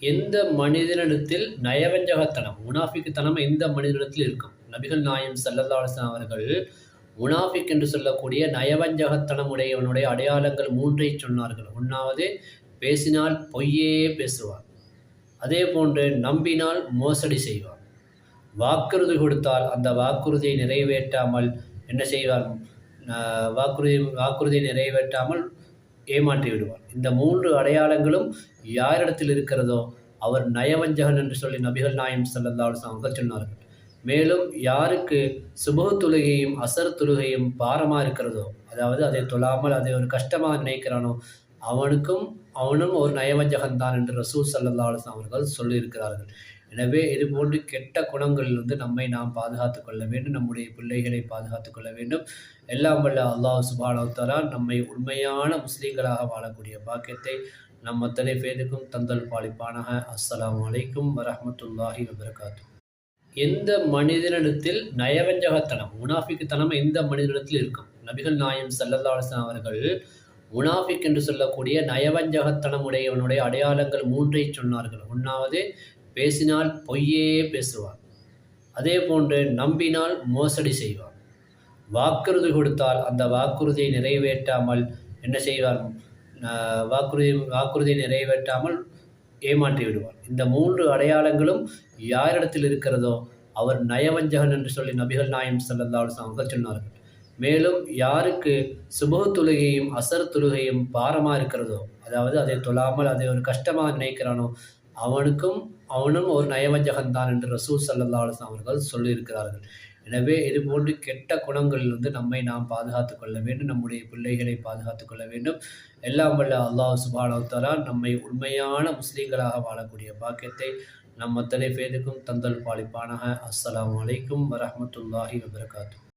எந்த மனிதனிடத்தில் நயவஞ்சகத்தனம் முனாஃபிக்குத்தனம் எந்த மனிதனிடத்தில் இருக்கும்? நபிகள் நாயம் சல்லல்லா அவர்கள் முனாஃபிக் என்று சொல்லக்கூடிய நயவஞ்சகத்தனம் உடையவனுடைய அடையாளங்கள் மூன்றை சொன்னார்கள். ஒன்றாவது பேசினால் பொய்யே பேசுவார் அதே போன்று நம்பினால் மோசடி செய்வார் வாக்குறுதி கொடுத்தால் அந்த வாக்குறுதியை நிறைவேற்றாமல் என்ன செய்வார் வாக்குறுதி வாக்குறுதியை நிறைவேற்றாமல் ஏமாற்றி விடுவார். இந்த மூன்று அடையாளங்களும் யாரிடத்தில் இருக்கிறதோ அவர் நயவஞ்சகன் என்று சொல்லி நபிகள் நாயம் சல்லல்லாஹு அவர்கள் சொன்னார்கள். மேலும் யாருக்கு சுபு தொழுகையும் அசர் தொழுகையும் பாரமாக இருக்கிறதோ அதாவது அதை தொழாமல் அதை ஒரு கஷ்டமாக நினைக்கிறானோ அவனுக்கும் அவனும் ஒரு நயவஞ்சகன் தான் என்று ரசூல் சல்லல்லா அலுவலாம் அவர்கள் சொல்லியிருக்கிறார்கள். எனவே இது போன்று கெட்ட குணங்களிலிருந்து நம்மை நாம் பாதுகாத்து கொள்ள வேண்டும் நம்முடைய பிள்ளைகளை பாதுகாத்து கொள்ள வேண்டும். எல்லாம் வல்ல அல்லாஹ் சுபானவத்தாலா நம்மை உண்மையான முஸ்லீம்களாக வாழக்கூடிய பாக்கியத்தை நம் அத்தனை பேருக்கும் தந்தல் பாலிப்பானாக. அஸ்லாம் அலைக்கும் வரமத்துல்லாஹி வபரகாத்து. எந்த மனிதனிடத்தில் நயவஞ்சகத்தனம் முனாஃபிக்குத்தனம் எந்த மனிதனிடத்தில் இருக்கும்? நபிகள் நாயம் செல்லல்லாசன் அவர்கள் முனாஃபிக் என்று சொல்லக்கூடிய நயவஞ்சகத்தனம் உடையவனுடைய அடையாளங்கள் மூன்றை சொன்னார்கள். ஒன்றாவது பேசினால் பொய்யே பேசுவார் அதே போன்று நம்பினால் மோசடி செய்வார் வாக்குறுதி கொடுத்தால் அந்த வாக்குறுதியை நிறைவேற்றாமல் என்ன செய்வார் வாக்குறுதி வாக்குறுதியை நிறைவேற்றாமல் ஏமாற்றி விடுவார் இந்த மூன்று அடையாளங்களும் யாரிடத்தில் இருக்கிறதோ அவர் நயவஞ்சகன் என்று சொல்லி நபிகள் நாயம் செல்லந்தாலும் அவங்க அவர்கள் சொன்னார்கள். மேலும் யாருக்கு சுப தொழுகையும் அசர் தொழுகையும் பாரமாக இருக்கிறதோ அதாவது அதை தொழாமல் அதை ஒரு கஷ்டமாக நினைக்கிறானோ அவனுக்கும் அவனும் ஒரு நயவஞ்சகன்தான் என்று ரசூல் சல்லல்லா அலுவலாம் அவர்கள் சொல்லியிருக்கிறார்கள். எனவே இது போன்று கெட்ட குணங்களிலிருந்து நம்மை நாம் பாதுகாத்து கொள்ள வேண்டும். நம்முடைய பிள்ளைகளை பாதுகாத்து கொள்ள வேண்டும். எல்லாம் வல்ல அல்லாஹ் சுபானவத்தாலா நம்மை உண்மையான முஸ்லீம்களாக வாழக்கூடிய பாக்கியத்தை நம் அத்தனை பேருக்கும் தந்தல் பாலிப்பானாக. அஸ்லாம் அலைக்கும் வரமத்துல்லாஹி வபரகாத்து